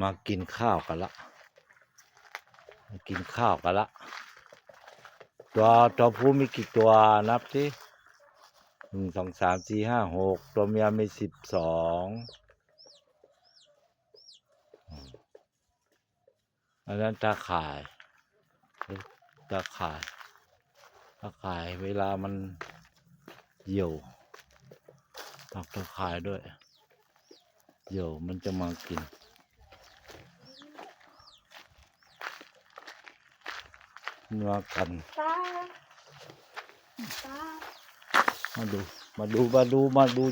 มากินข้าวกันละมากินข้าวกันละ ตัวตัวผู้มีกี่ตัวนับสิหนึ่งสองสามสี่ห้าหกตัวเมียมีสิบสองอันนั้นตาข่ายตาข่ายตาข่ายเวลามันเหี่ยวตักตาข่ายด้วยเหี่ยวมันจะมากิน เนื้อกันตาตามาดู มาดู มาดู มาดู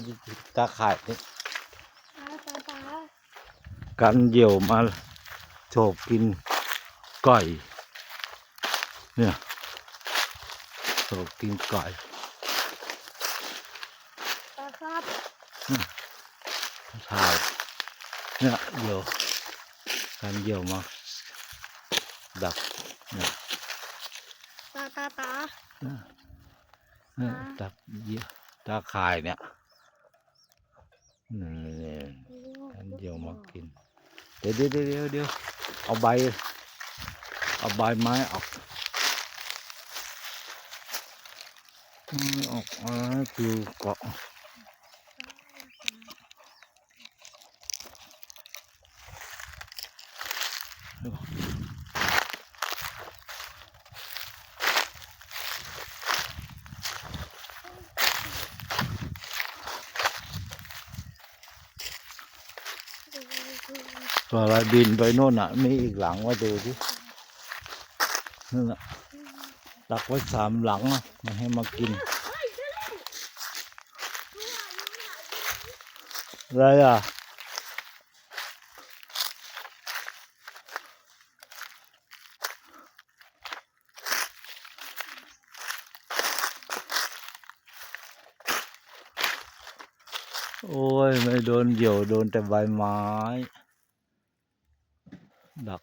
ตาข่ายนี่ตาตาตากันเหยี่ยวมาโฉบกินก่อยเนี่ยโฉบกินก่อยตาครับถ่ายเนี่ยเหยี่ยวกันเหยี่ยวมาดักเนี่ย ตาตาตาเนี่ยดักเหยี่ยวตาข่ายเนี่ยนี่นี่กันเหยี่ยวมากินเดี๋ยวเดี๋ยวเดี๋ยวเดี๋ยวเดี๋ยวเอาใบ เอาใบไม้ออกอืมออกอ่าคือเกาะ ตัวอะไรบินไปโน่นอะ มีอีกหลังว่าดูดินั่นน่ะตักไว้สามหลังอะไมาให้มากินอะไรอะ โอ้ย ไม่โดนเหยี่ยวโดนแต่ใบไม้ ดัก